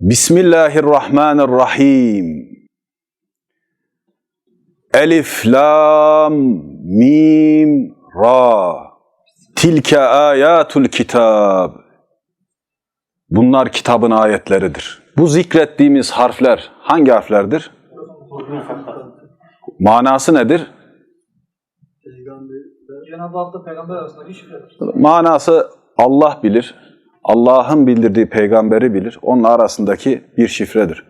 Bismillahirrahmanirrahim. Elif, Lam, Mim, Ra. Tilke ayatul kitab. Bunlar kitabın ayetleridir. Bu zikrettiğimiz harfler hangi harflerdir? Manası nedir? Cenab-ı Hak'la peygamber arasındaki şifredir. Manası Allah bilir. Allah'ın bildirdiği peygamberi bilir. Onun arasındaki bir şifredir.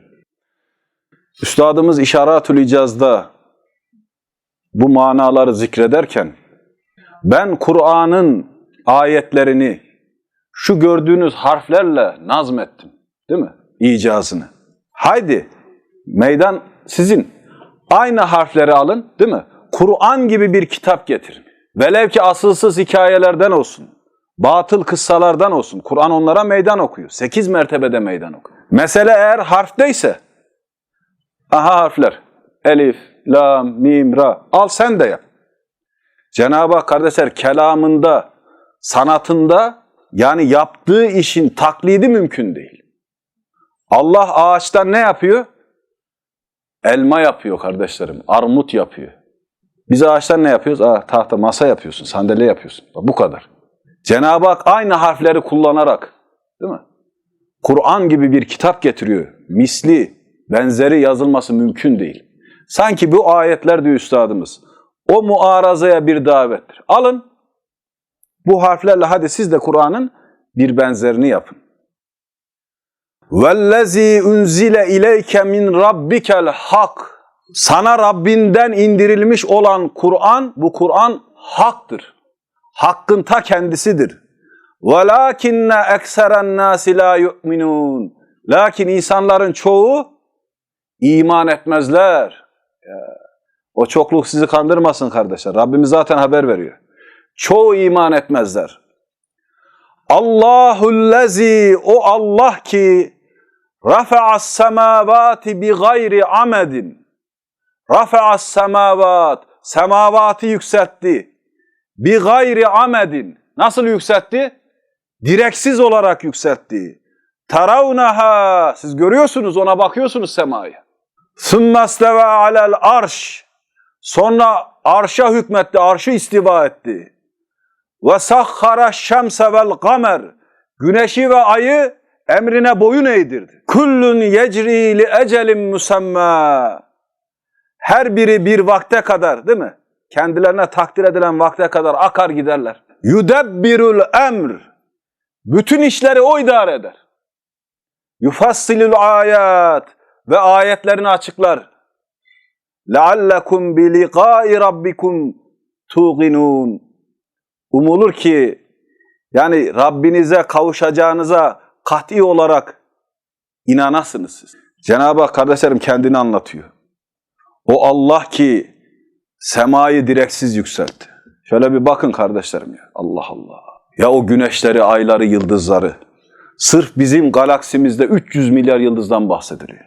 Üstadımız İşaratül İcaz'da bu manaları zikrederken ben Kur'an'ın ayetlerini şu gördüğünüz harflerle nazmettim. Değil mi? İcazını. Haydi meydan sizin. Aynı harfleri alın değil mi? Kur'an gibi bir kitap getirin. Velev ki asılsız hikayelerden olsun. Batıl kıssalardan olsun. Kur'an onlara meydan okuyor. Sekiz mertebede meydan okuyor. Mesele eğer harfteyse aha harfler. Elif, lam, mim, ra. Al sen de yap. Cenab-ı Hak kardeşler kelamında, sanatında yani yaptığı işin taklidi mümkün değil. Allah ağaçtan ne yapıyor? Elma yapıyor kardeşlerim, armut yapıyor. Biz ağaçtan ne yapıyoruz? Aa, tahta, masa yapıyorsun, sandalye yapıyorsun. Bu kadar. Cenab-ı Hak aynı harfleri kullanarak, değil mi? Kur'an gibi bir kitap getiriyor. Misli, benzeri yazılması mümkün değil. Sanki bu ayetler diyor üstadımız, o muarazaya bir davettir. Alın, bu harflerle hadi siz de Kur'an'ın bir benzerini yapın. وَالَّذ۪ي اُنْزِلَ اِلَيْكَ مِنْ رَبِّكَ الْحَقِّ Sana Rabbinden indirilmiş olan Kur'an, bu Kur'an haktır. Hakkın ta kendisidir. وَلَاكِنَّ اَكْسَرَ النَّاسِ لَا يُؤْمِنُونَ Lakin insanların çoğu iman etmezler. Ya, o çokluk sizi kandırmasın kardeşler. Rabbimiz zaten haber veriyor. Çoğu iman etmezler. Allahullezi o Allah ki rafa'as semavati bi gayri amedin. Rafa'as semavat semavatı yükseltti. Bi gayri amedin. Nasıl yükseltti? Direksiz olarak yükseltti. Taravnaha siz görüyorsunuz ona bakıyorsunuz semaya. Sümmesteve alel arş. Sonra arşa hükmetti, arşı istiva etti. Ve sahhara şemse vel kamer. Güneşi ve ayı emrine boyun eğdirdi. Kullun yecri li ecelin musamma. Her biri bir vakte kadar değil mi? Kendilerine takdir edilen vakte kadar akar giderler. Yudebbirul emr. Bütün işleri o idare eder. Yufassilul ayat ve ayetlerini açıklar. Leallekum bi liqa'i rabbikum tuğinun. Umulur ki yani Rabbinize kavuşacağınıza kat'i olarak inanasınız siz. Cenab-ı Hak kardeşlerim kendini anlatıyor. O Allah ki semayı direksiz yükseltti. Şöyle bir bakın kardeşlerim ya. Allah Allah. Ya o güneşleri, ayları, yıldızları. Sırf bizim galaksimizde 300 milyar yıldızdan bahsediliyor.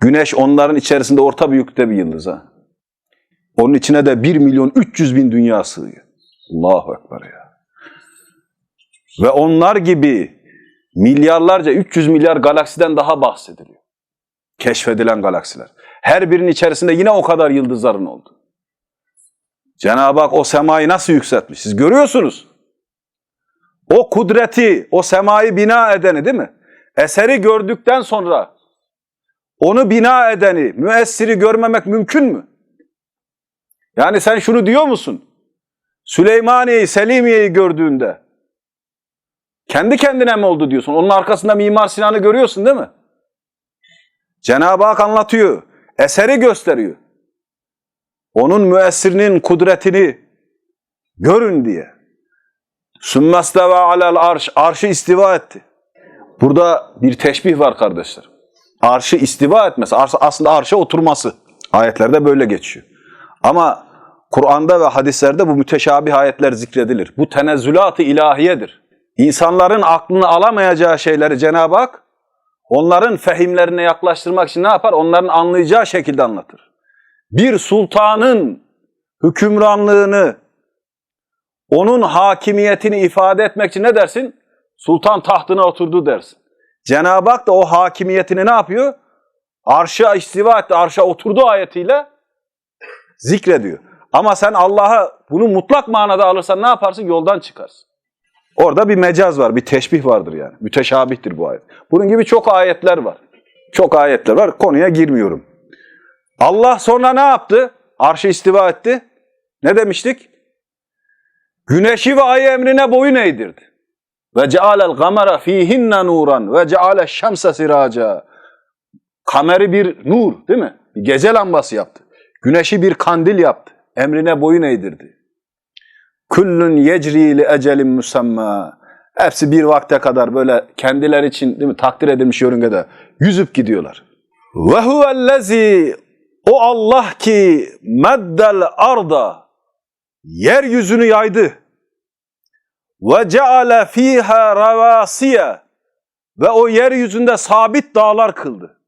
Güneş onların içerisinde orta büyüklükte bir yıldız ha. Onun içine de 1 milyon 300 bin dünya sığıyor. Allahu Ekber ya. Ve onlar gibi milyarlarca 300 milyar galaksiden daha bahsediliyor. Keşfedilen galaksiler. Her birinin içerisinde yine o kadar yıldızların oldu. Cenab-ı Hak o semayı nasıl yükseltmiş? Siz görüyorsunuz. O kudreti, o semayı bina edeni değil mi? Eseri gördükten sonra onu bina edeni, müessiri görmemek mümkün mü? Yani sen şunu diyor musun? Süleymaniye'yi, Selimiye'yi gördüğünde kendi kendine mi oldu diyorsun? Onun arkasında Mimar Sinan'ı görüyorsun değil mi? Cenab-ı Hak anlatıyor. Eseri gösteriyor. Onun müessirinin kudretini görün diye. Sümmesteve alel arş. Arşı istiva etti. Burada bir teşbih var kardeşler. Arşı istiva etmesi. Aslında arşa oturması. Ayetlerde böyle geçiyor. Ama Kur'an'da ve hadislerde bu müteşabih ayetler zikredilir. Bu tenezzülat-ı ilahiyedir. İnsanların aklını alamayacağı şeyleri Cenab-ı Hak onların fehimlerine yaklaştırmak için ne yapar? Onların anlayacağı şekilde anlatır. Bir sultanın hükümranlığını, onun hakimiyetini ifade etmek için ne dersin? Sultan tahtına oturdu dersin. Cenab-ı Hak da o hakimiyetini ne yapıyor? Arşa istiva etti, arşa oturdu ayetiyle zikrediyor. Ama sen Allah'a bunu mutlak manada alırsan ne yaparsın? Yoldan çıkarsın. Orada bir mecaz var, bir teşbih vardır yani. Müteşabihtir bu ayet. Bunun gibi çok ayetler var. Çok ayetler var. Konuya girmiyorum. Allah sonra ne yaptı? Arşı istiva etti. Ne demiştik? Güneşi ve ayı emrine boyun eğdirdi. Ve cealel gamara fihinne nuran ve ceale şemse siraca. Kameri bir nur değil mi? Bir gece lambası yaptı. Güneşi bir kandil yaptı. Emrine boyun eğdirdi. Kullun yecri li ecelin musamma. Hepsi bir vakte kadar böyle kendileri için değil mi, takdir edilmiş yörüngede yüzüp gidiyorlar. Ve huvellezi o Allah ki meddel arda yeryüzünü yaydı. Ve ceale fiha ravasiye ve o yeryüzünde sabit dağlar kıldı.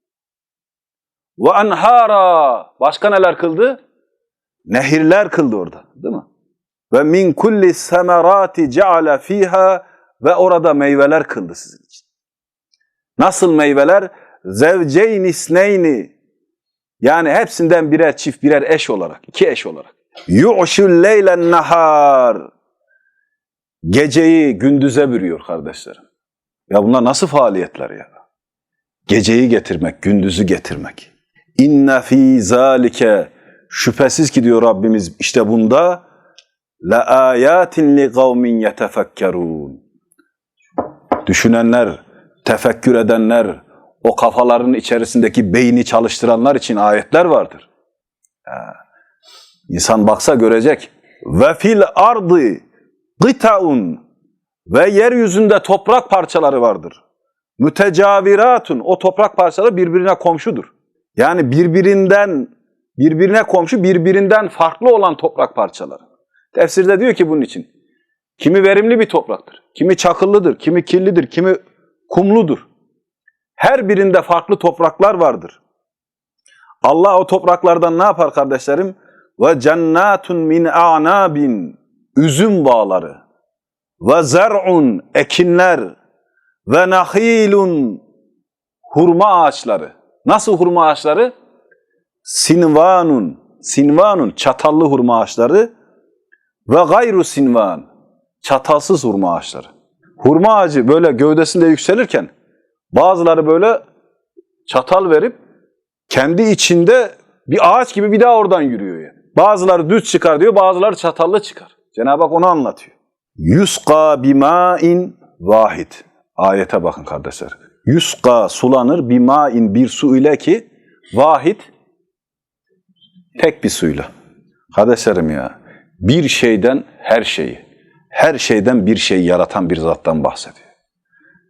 Ve enhara başka neler kıldı? Nehirler kıldı orada, değil mi? Ve min kulli semerati ceale fiha ve orada meyveler kıldı sizin için. Nasıl meyveler? Zevceyn isneyni yani hepsinden birer çift, birer eş olarak, iki eş olarak. Yu'şul leylen nahar Geceyi gündüze bürüyor kardeşlerim. Ya bunlar nasıl faaliyetler ya? Geceyi getirmek, gündüzü getirmek. İnne fî zâlike şüphesiz ki diyor Rabbimiz işte bunda la ayatin li kavmin yetefekkerun. Düşünenler, tefekkür edenler, o kafaların içerisindeki beyni çalıştıranlar için ayetler vardır. İnsan baksa görecek. Ve fil ardı gıtaun ve yeryüzünde toprak parçaları vardır. Mütecaviratun o toprak parçaları birbirine komşudur. Yani birbirinden birbirine komşu birbirinden farklı olan toprak parçaları. Tefsirde diyor ki bunun için. Kimi verimli bir topraktır, kimi çakıllıdır, kimi kirlidir, kimi kumludur. Her birinde farklı topraklar vardır. Allah o topraklardan ne yapar kardeşlerim? Ve cennatun min a'nabin üzüm bağları ve zer'un ekinler ve nahilun hurma ağaçları. Nasıl hurma ağaçları? Sinvanun, sinvanun çatallı hurma ağaçları ve gayru sinvan çatalsız hurma ağaçları. Hurma ağacı böyle gövdesinde yükselirken bazıları böyle çatal verip kendi içinde bir ağaç gibi bir daha oradan yürüyor yani. Bazıları düz çıkar diyor, bazıları çatallı çıkar. Cenab-ı Hak onu anlatıyor. Yusqa bima'in vahid. Ayete bakın kardeşler. Yusqa sulanır bima'in bir su ile ki vahid tek bir suyla. Kardeşlerim ya bir şeyden her şeyi, her şeyden bir şey yaratan bir zattan bahsediyor.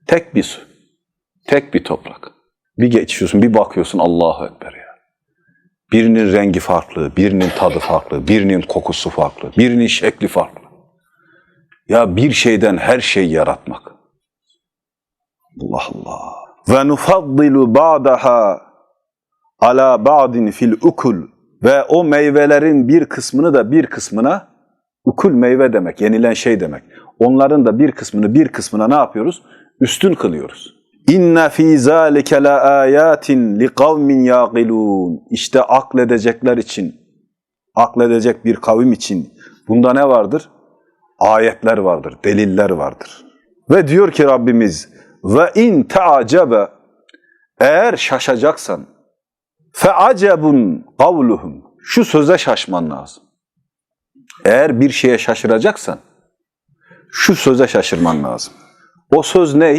Tek bir su, tek bir toprak. Bir geçiyorsun, bir bakıyorsun Allahu Ekber ya. Birinin rengi farklı, birinin tadı farklı, birinin kokusu farklı, birinin şekli farklı. Ya bir şeyden her şeyi yaratmak. Allah Allah. Ve nufaddilu ba'daha ala ba'din fil ukul ve o meyvelerin bir kısmını da bir kısmına ukul meyve demek, yenilen şey demek. Onların da bir kısmını bir kısmına ne yapıyoruz? Üstün kılıyoruz. İnne fî zâlike la âyâtin li kavmin yâgilûn. İşte akledecekler için, akledecek bir kavim için bunda ne vardır? Ayetler vardır, deliller vardır. Ve diyor ki Rabbimiz ve in te'acebe eğer şaşacaksan acebun kavluhum şu söze şaşman lazım. Eğer bir şeye şaşıracaksan şu söze şaşırman lazım. O söz ne?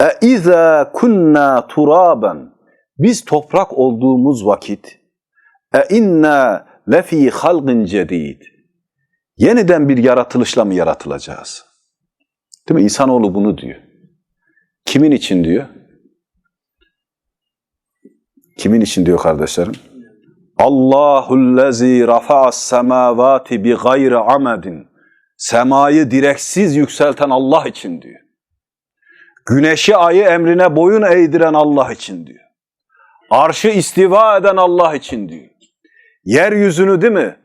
E izâ kunna turaben biz toprak olduğumuz vakit inna lefî halgin cedid yeniden bir yaratılışla mı yaratılacağız? Değil mi? İnsanoğlu bunu diyor. Kimin için diyor? Kimin için diyor kardeşlerim? Allahullezî rafa'as semâvâti bi gayri amedin. Semayı direksiz yükselten Allah için diyor. Güneşi ayı emrine boyun eğdiren Allah için diyor. Arşı istiva eden Allah için diyor. Yeryüzünü değil mi?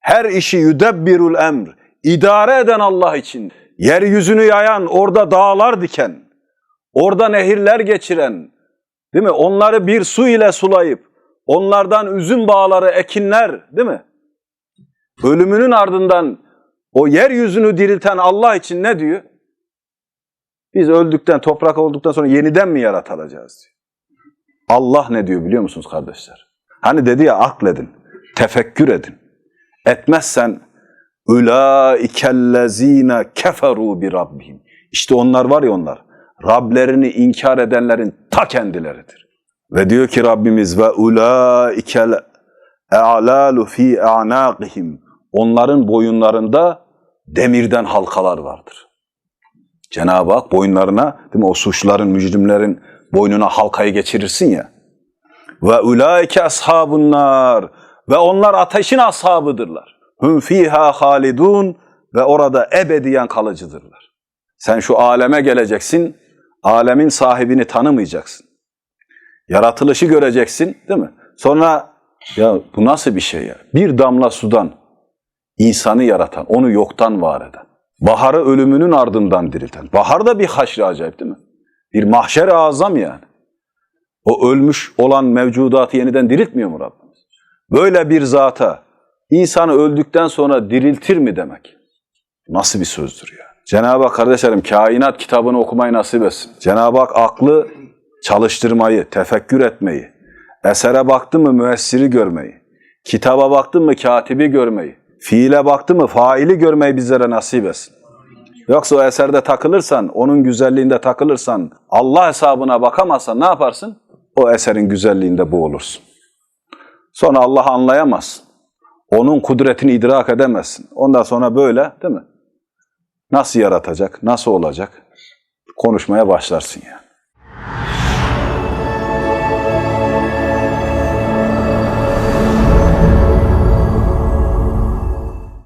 Her işi yüdebbirul emr. idare eden Allah için. Yeryüzünü yayan, orada dağlar diken, orada nehirler geçiren, değil mi? Onları bir su ile sulayıp, onlardan üzüm bağları, ekinler, değil mi? Ölümünün ardından o yeryüzünü dirilten Allah için ne diyor? Biz öldükten, toprak olduktan sonra yeniden mi yaratılacağız diyor. Allah ne diyor biliyor musunuz kardeşler? Hani dedi ya akledin, tefekkür edin. Etmezsen ulaikellezine keferu bi rabbihim. İşte onlar var ya onlar. Rablerini inkar edenlerin ta kendileridir. Ve diyor ki Rabbimiz ve ulaikel e'lalu fi a'naqihim. Onların boyunlarında demirden halkalar vardır. Cenab-ı Hak boyunlarına değil mi o suçların, mücrimlerin boynuna halkayı geçirirsin ya. Ve ulaike ashabun nar ve onlar ateşin ashabıdırlar. Hum fiha halidun ve orada ebediyen kalıcıdırlar. Sen şu aleme geleceksin, alemin sahibini tanımayacaksın. Yaratılışı göreceksin, değil mi? Sonra ya bu nasıl bir şey ya? Bir damla sudan insanı yaratan, onu yoktan var eden. Baharı ölümünün ardından dirilten. Bahar da bir haşr acayip değil mi? Bir mahşer-i azam yani. O ölmüş olan mevcudatı yeniden diriltmiyor mu Rabbimiz? Böyle bir zata insanı öldükten sonra diriltir mi demek? Nasıl bir sözdür ya? Cenab-ı Hak kardeşlerim kainat kitabını okumayı nasip etsin. Cenab-ı Hak aklı çalıştırmayı, tefekkür etmeyi, esere baktı mı müessiri görmeyi, kitaba baktı mı katibi görmeyi, fiile baktı mı faili görmeyi bizlere nasip etsin. Yoksa o eserde takılırsan, onun güzelliğinde takılırsan, Allah hesabına bakamazsan ne yaparsın? O eserin güzelliğinde boğulursun. Sonra Allah'ı anlayamazsın. Onun kudretini idrak edemezsin. Ondan sonra böyle değil mi? Nasıl yaratacak, nasıl olacak? Konuşmaya başlarsın yani.